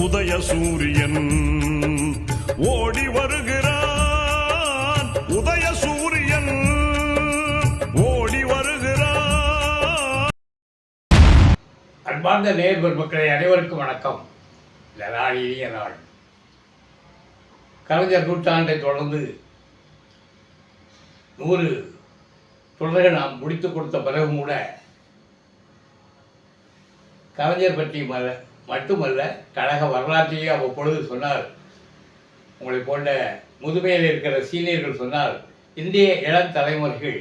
உதய சூரியன் ஓடி வருகிறான். உதய சூரியன் ஓடி வருகிறான். அன்பார்ந்த நேர்வர் மக்களை அனைவருக்கும் வணக்கம். இந்த நாள் இனிய நாள். கலைஞர் நூற்றாண்டை தொடர்ந்து நூறு தொடரை நாம் முடித்து கொடுத்த பிறகும் கூட கலைஞர் பற்றி மல மட்டுமல்ல கழக வரலாற்றையே அவ்வப்பொழுது சொன்னார். உங்களை போன்ற முதுமையில் இருக்கிற சீனியர்கள் சொன்னால் இந்திய இளம் தலைமுறைகள்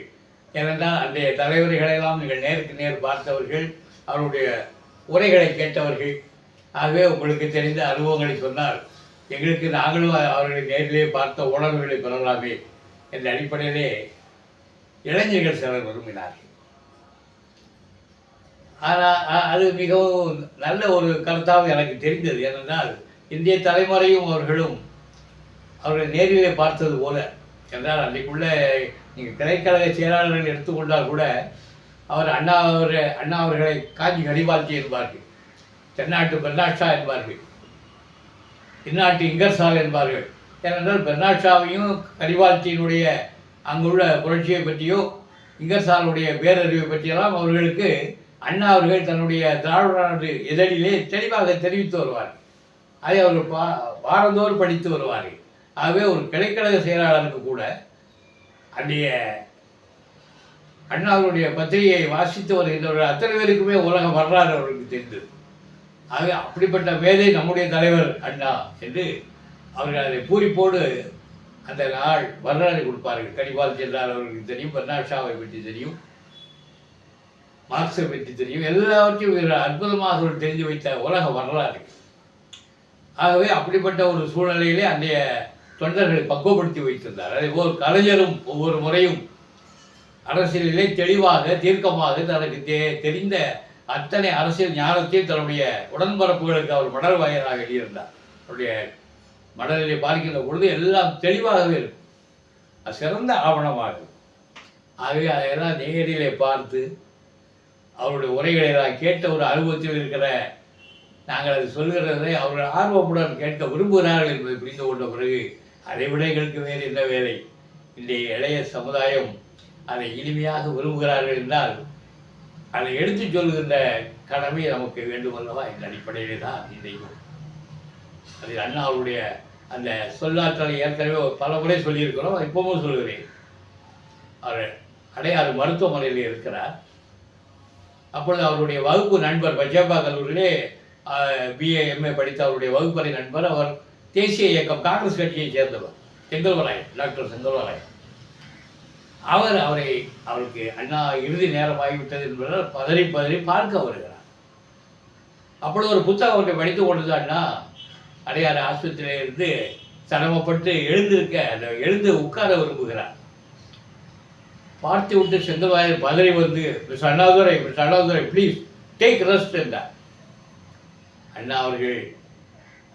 ஏனென்றால் அன்றைய தலைவர்களெல்லாம் நீங்கள் நேருக்கு நேர் பார்த்தவர்கள் அவருடைய உரைகளை கேட்டவர்கள் ஆகவே உங்களுக்கு தெரிந்த அனுபவங்களை சொன்னால் எங்களுக்கு நாங்களும் அவர்களை நேரிலே பார்த்த உணர்வுகளை பெறலாமே. என்ற அடிப்படையிலே இளைஞர்கள் சிலர் விரும்பினார்கள். ஆனால் அது மிகவும் நல்ல ஒரு கருத்தாக எனக்கு தெரிந்தது. ஏனென்றால் இந்திய தலைமுறையும் அவர்களும் அவர்களை நேரிலே பார்த்தது போல. என்றால் அன்றைக்குள்ள நீங்கள் திரைக்கழக செயலாளர்கள் எடுத்துக்கொண்டால் கூட அவர் அண்ணா அவர் அண்ணா அவர்களை காஞ்சி கரிபால்ச்சி என்பார்கள் தென்னாட்டு பெர்னாட்ஷா என்பார்கள் இந்நாட்டு இங்கர்சால் என்பார்கள். ஏனென்றால் பெர்னாட்ஷாவையும் கரிபால்ச்சியினுடைய அங்குள்ள புரட்சியை பற்றியோ இங்கர்சாலுடைய பேரறிவை பற்றியெல்லாம் அவர்களுக்கு அண்ணா அவர்கள் தன்னுடைய திராவிட நாடு இதழிலே தெளிவாக தெரிவித்து வருவார். அதை அவர் பா வாரந்தோறும் படித்து வருவார் ஆகவே ஒரு கிளைக்கழக செயலாளருக்கு கூட அன்றைய அண்ணாவுடைய பத்திரிகையை வாசித்து வருகின்றவர்கள் அத்தனை பேருக்குமே உலக வரலாறு அவருக்கு தெரிந்தது. ஆகவே அப்படிப்பட்ட வேலை நம்முடைய தலைவர் அண்ணா என்று அவர்கள் அதை பூரிப்போடு அந்த நாள் வரலாறு கொடுப்பார்கள். கனிபால் சென்றார் அவர்களுக்கு தெரியும் பர்னாஷாவை பற்றி தெரியும். மார்க்ஸை பற்றி தெரியும். எல்லாவற்றையும் மிக அற்புதமாக அவர்கள் தெரிஞ்சு வைத்த உலக வரலாறு. ஆகவே அப்படிப்பட்ட ஒரு சூழ்நிலையிலே அன்றைய தொண்டர்களை பக்குவப்படுத்தி வைத்திருந்தார். அதே போல் கலைஞரும் ஒவ்வொரு முறையும் அரசியலிலே தெளிவாக தீர்க்கமாக தனக்கு தெ தெரிந்த அத்தனை அரசியல் ஞானத்தையும் தன்னுடைய உடன்பரப்புகளுக்கு அவர் மடல் வாயிலாக எழுதியிருந்தார். அவருடைய மடலிலே பார்க்கின்ற பொழுது எல்லாம் தெளிவாகவே இருக்கும். அது சிறந்த ஆவணமாகும். ஆகவே அதையெல்லாம் நேரிலே பார்த்து அவருடைய உரைகளை நான் கேட்ட ஒரு அனுபவத்தில் இருக்கிற நாங்கள் அது சொல்கிறதை அவர்கள் ஆர்வமுடன் கேட்க விரும்புகிறார்கள் என்பதை புரிந்து கொண்ட பிறகு அதை விட எங்களுக்கு வேறு என்ன வேலை? இன்றைய இளைய சமுதாயம் அதை இனிமையாக விரும்புகிறார்கள் என்றால் அதை எடுத்துச் சொல்கின்ற கடமை நமக்கு வேண்டும் அல்லவா? இந்த அடிப்படையிலே தான் இன்றைக்கும் அதில் அண்ணா அவருடைய அந்த சொல்லாற்றலை ஏற்கனவே பல முறை சொல்லியிருக்கிறோம் இப்பவும் சொல்கிறேன். அவர் அடையாறு மருத்துவமனையில் இருக்கிறார். அப்பொழுது அவருடைய வகுப்பு நண்பர் பஜாபா கல்லூரியிலே பிஏ எம்ஏ படித்த அவருடைய வகுப்பறை நண்பர். அவர் தேசிய இயக்கம் காங்கிரஸ் கட்சியை சேர்ந்தவர் செங்கல்வராயன் டாக்டர் செங்கல்வராயன். அவர் அவரை அவருக்கு அண்ணா இறுதி நேரமாகிவிட்டது என்பதால் பதறி பதறி பார்க்க வருகிறார். அப்பொழுது ஒரு புத்தகம் அவருக்கு படித்து கொண்டது அண்ணா அடையாறு ஆஸ்பத்திரியிலிருந்து சிரமப்பட்டு எழுந்திருக்க அந்த எழுந்து உட்கார விரும்புகிறார். பார்த்து விட்டு செந்தவாயர் பதறி வந்து miss Annadurai miss Annadurai please take rest என்றார். அண்ணா அவர்கள்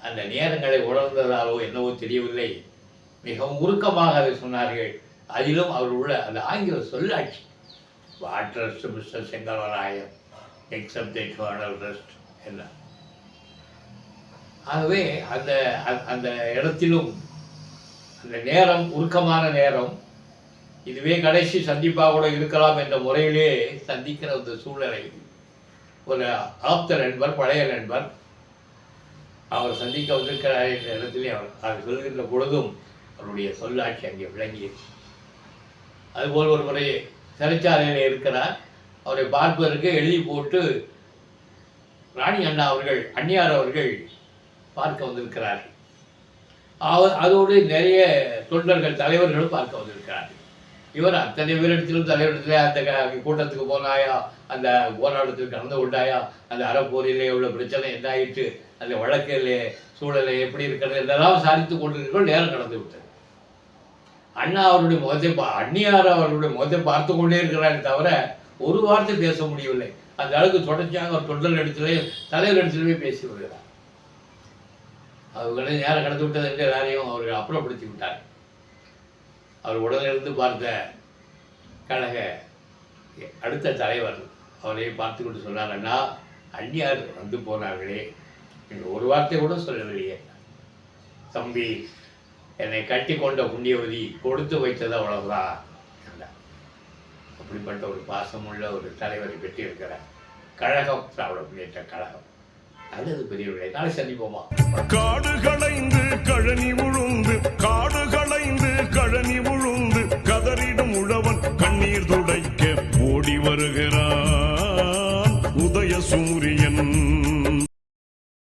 அந்த நேரங்களை உணர்ந்ததாலோ என்னவோ தெரியவில்லை. மிகவும் உருக்கமாக அதை சொன்னார்கள். அதிலும் அவர் உள்ள அந்த ஆங்கில சொல்லாட்சி water mister Sengalvarayan except external rest என்ன ஆகவே அந்த அந்த- அந்த இடத்திலும் அந்த நேரம் உருக்கமான நேரம் இதுவே கடைசி சந்திப்பாக கூட இருக்கலாம் என்ற முறையிலே சந்திக்கிற அந்த சூழ்நிலை. ஒரு ஆப்த நண்பர் பழைய நண்பர் அவர் சந்திக்க வந்திருக்கிறார் என்ற இடத்திலே அவர் அவர் சொல்கின்ற பொழுதும் அவருடைய சொல்லாட்சி அங்கே விளங்கியது. அதுபோல் ஒரு முறை சிறைச்சாலையில் இருக்கிறார். அவரை பார்ப்பதற்கு எழுதி போட்டு ராணி அண்ணா அவர்கள் அந்நியார் அவர்கள் பார்க்க வந்திருக்கிறார்கள். அவர் அதோடு நிறைய தொண்டர்கள் தலைவர்களும் பார்க்க வந்திருக்கிறார்கள். இவர் அத்தனை பேரிடத்திலும் தலைவரிடத்திலே அந்த கூட்டத்துக்கு போனாயா? அந்த போராட்டத்தில் கலந்து கொண்டாயா? அந்த அறப்போரிலே உள்ள பிரச்சனை என்ன ஆயிட்டு அந்த வழக்கிலே சூழலை எப்படி இருக்கிறது என்றெல்லாம் சாதித்துக் கொண்டிருக்கிறோம் நேரம் கடந்து விட்டது. அண்ணா அவருடைய முகத்தை பா அந்நியார் அவர்களுடைய முகத்தை பார்த்து கொண்டே இருக்கிறாரே தவிர ஒரு வார்த்தை பேச முடியவில்லை. அந்த அளவுக்கு தொடர்ச்சியாக அவர் தொண்டர் இடத்திலே தலைவர் இடத்திலுமே பேசி வருகிறார். அவர்களை நேரம் கடந்து விட்டது என்று எல்லாரையும் அவர்கள் அப்புறப்படுத்தி விட்டார் அவர் உடனிருந்து பார்த்த கழக அடுத்த தலைவர் அவரை பார்த்து கொண்டு சொன்னார் அந்நியார் வந்து போனார்களே. நீங்கள் ஒரு வார்த்தை கூட சொல்லவில்லையே. தம்பி என்னை கட்டி கொண்ட புண்ணியவதி கொடுத்து வைத்தது அவ்வளவுதான் என்ன அப்படிப்பட்ட ஒரு பாசமுள்ள ஒரு தலைவரை பெற்றிருக்கிறார் கழகம் திராவிட முன்னேற்ற கழகம். நல்லது பெரியவர்களே நாளை சந்திப்போமா? காடு களைந்து கழனி உழுந்து காடுகள்